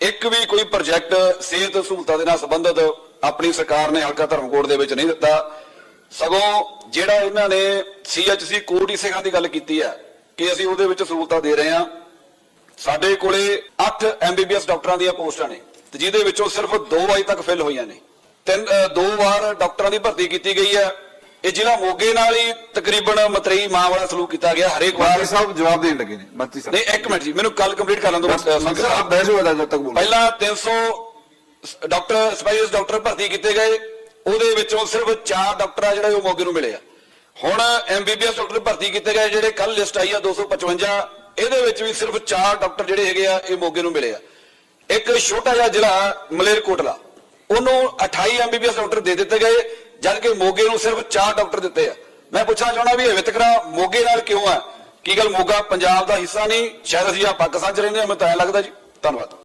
ਇੱਕ ਵੀ ਕੋਈ ਪ੍ਰੋਜੈਕਟ ਸਿਹਤ ਸਹੂਲਤਾਂ ਦੇ ਨਾਲ ਸੰਬੰਧਿਤ ਆਪਣੀ ਸਰਕਾਰ ਨੇ ਹਲਕਾ ਧਰਮਕੋਟ ਦੇ ਵਿੱਚ ਨਹੀਂ ਦਿੱਤਾ। ਸਗੋਂ ਜਿਹੜਾ ਇਹਨਾਂ ਨੇ ਸੀਐਚਸੀ ਕੋਟ ਇਸੇ ਗੱਲ ਦੀ ਗੱਲ ਕੀਤੀ ਹੈ ਕਿ ਅਸੀਂ ਉਹਦੇ ਵਿੱਚ ਸਹੂਲਤਾਂ ਦੇ ਰਹੇ ਹਾਂ। ਸਾਡੇ ਕੋਲੇ 8 ਐਮਬੀਬੀਐਸ ਡਾਕਟਰਾਂ ਦੀਆਂ ਪੋਸਟਾਂ ਨੇ ਤੇ ਜਿਹਦੇ ਵਿੱਚੋਂ ਸਿਰਫ 2 ਅਜੇ ਤੱਕ ਫਿਲ ਹੋਈਆਂ ਨੇ। ਤਿੰਨ ਦੋ ਵਾਰ ਡਾਕਟਰਾਂ ਦੀ ਭਰਤੀ ਕੀਤੀ ਗਈ ਹੈ। ਇਹ ਜ਼ਿਲ੍ਹਾ ਮੋਗੇ ਨਾਲ ਹੀ ਤਕਰੀਬਨ ਮਤਰੇਈ ਮਾਂ ਵਾਲਾ ਸਲੂਕ ਕੀਤਾ ਗਿਆ ਹਰੇਕ ਵਾਰ। ਮੰਤਰੀ ਸਾਹਿਬ ਜਵਾਬ ਦੇਣ ਲੱਗੇ ਨੇ ਮੰਤਰੀ ਸਾਹਿਬ। ਨਹੀਂ ਇੱਕ ਮਿੰਟ ਜੀ ਮੈਨੂੰ ਕੱਲ ਕੰਪਲੀਟ ਕਰ ਲੈਣ ਦਿਓ ਸੰਘ ਸਾਹਿਬ ਆਪ ਹੋ ਜਦ ਤੱਕ ਬੋਲ। ਪਹਿਲਾਂ 300 ਸ- ਡਾਕਟਰ ਸਪੈਸ਼ਲਿਸਟ ਡਾਕਟਰ ਭਰਤੀ ਕੀਤੇ ਗਏ। ਉਹਦੇ ਵਿੱਚੋਂ ਸਿਰਫ 4 ਡਾਕਟਰ ਆ ਜਿਹੜੇ ਉਹ ਮੋਗੇ ਨੂੰ ਮਿਲੇ ਆ। ਹੁਣ ਐਮਬੀਬੀਐਸ ਡਾਕਟਰ ਭਰਤੀ ਕੀਤੇ ਗਏ ਜਿਹੜੇ ਕੱਲ ਲਿਸਟ ਆਈ ਆ 255 ਇਹਦੇ ਵਿੱਚ ਵੀ ਸਿਰਫ 4 ਡਾਕਟਰ ਜਿਹੜੇ ਹੈਗੇ ਆ ਇਹ ਮੋਗੇ ਨੂੰ ਮਿਲੇ ਆ। ਇੱਕ ਛੋਟਾ ਜਿਹਾ ਜ਼ਿਲ੍ਹਾ ਮਲੇਰਕੋਟਲਾ। ਉਹਨੂੰ 28 ਐਮਬੀਬੀਐਸ ਡਾਕਟਰ ਦੇ ਦਿੱਤੇ ਗਏ। ਜਦ ਕਿ ਮੋਗੇ ਨੂੰ ਸਿਰਫ 4 ਡਾਕਟਰ ਦਿੱਤੇ ਆ। ਮੈਂ ਪੁੱਛਣਾ ਚਾਹੁੰਦਾ ਵੀ ਇਹ ਵਿਤਕਰਾ ਮੋਗੇ ਨਾਲ ਕਿਉਂ ਆ? ਕੀ ਗੱਲ ਮੋਗਾ ਪੰਜਾਬ ਦਾ ਹਿੱਸਾ ਨਹੀਂ, ਸ਼ਾਇਦ ਅਸੀਂ ਆ ਪਾਕਿਸਤਾਨ ਚ ਰਹਿੰਦੇ ਹਾਂ, ਮੈਨੂੰ ਤਾਂ ਐਂ ਲੱਗਦਾ ਜੀ। ਧੰਨਵਾਦ।